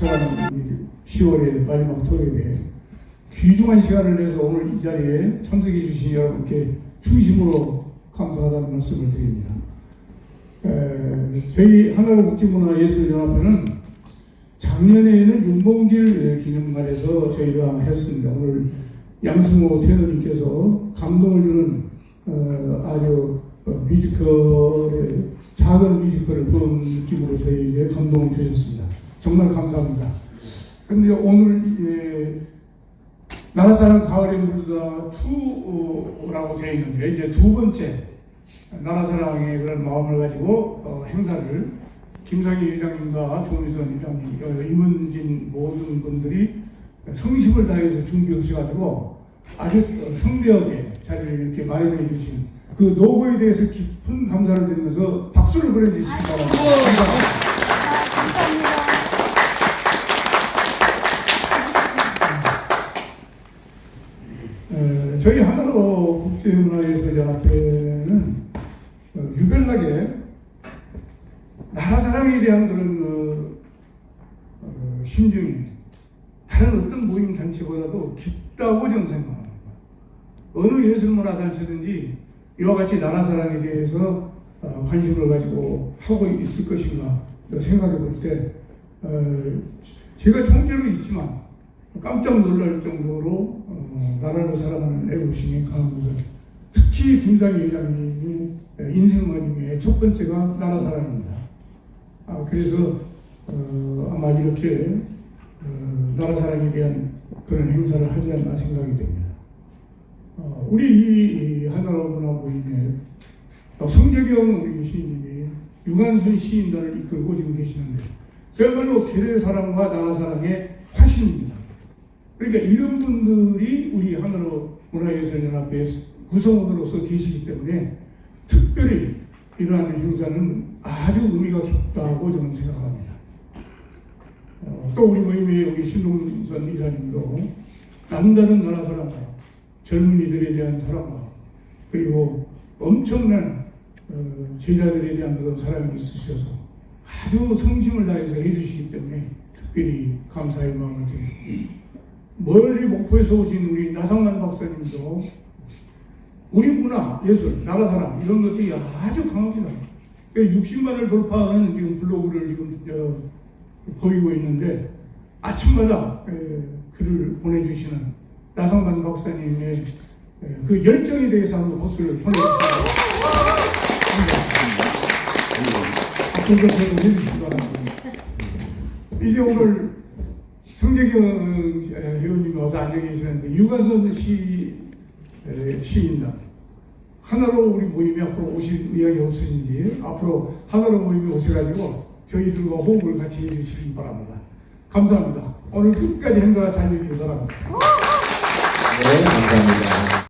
찾아가는 10월의 마지막 토요일에 귀중한 시간을 내서 오늘 이 자리에 참석해 주신 여러분께 중심으로 감사하다는 말씀을 드립니다. 에, 저희 하나로복지문화예술연합회는 작년에는 윤봉길 기념관에서 저희가 했습니다. 오늘 양승호 테너님께서 감동을 주는 어, 아주 어, 뮤지컬의 작은 뮤지컬을 본 느낌으로 저희에게 감동을 주셨습니다. 정말 감사합니다. 그런데 오늘 예, 나라사랑 가을의 물다 2라고 되어 있는데 이제 두 번째 나라사랑의 그런 마음을 가지고 어, 행사를 김상희 회장님과 조미선 회장님, 어, 임은진 모든 분들이 성심을 다해서 준비하셔가지고 아주 성대하게 자리를 이렇게 마련해 주신 그 노고에 대해서 깊은 감사를 드리면서 박수를 보내주시기 바랍니다. 에, 저희 하나로 국제문화예술연합회는 어, 유별나게 나라 사랑에 대한 그런 어, 어, 심정이 다른 어떤 모임 단체보다도 깊다고 저는 생각합니다. 어느 예술문화 단체든지 이와 같이 나라 사랑에 대해서 어, 관심을 가지고 하고 있을 것인가 생각해 볼때 어, 제가 형제로 있지만 깜짝 놀랄 정도로 어, 나라를 사랑하는 애국심이 것은 특히 김상희 회장님이 인생관 중에 첫 번째가 나라 사랑입니다. 아, 그래서 어, 아마 이렇게 어, 나라 사랑에 대한 그런 행사를 하지 않나 생각이 됩니다. 어, 우리 이, 이 하나라 문화 모임에 어, 성재경 우리 시인님이 유관순 시인단을 이끌고 지금 계시는데 그야말로 계대 사랑과 나라 사랑의 화신입니다. 그러니까 이런 분들이 우리 하나로 문화예술연합회 구성원으로서 계시기 때문에 특별히 이러한 행사는 아주 의미가 깊다고 저는 생각합니다. 어, 또 우리 모임의 여기 신동선 이사님도 남다른 나라 사랑과 젊은이들에 대한 사랑과 그리고 엄청난 어, 제자들에 대한 그런 사랑이 있으셔서 아주 성심을 다해서 해주시기 때문에 특별히 감사의 마음을 드립니다. 멀리 목포에서 오신 우리 나상만 박사님도 우리 문화, 예술, 나라 사랑 이런 것들이 아주 강합니다. 60만을 돌파하는 지금 블로그를 지금 저, 보이고 있는데 아침마다 에, 글을 보내주시는 나상만 박사님의 에, 그 열정에 대해서 한번 박수를 바랍니다. 이제 오늘 성재경 회원님이 와서 앉아 계시는데 유관선 시 에, 시인단 하나로 우리 모임이 앞으로 오실 의향이 없으신지 앞으로 하나로 모임이 오셔가지고 저희들과 호흡을 같이 해주시기 바랍니다. 감사합니다. 오늘 끝까지 행사가 잘 되길 바랍니다. 네, 감사합니다.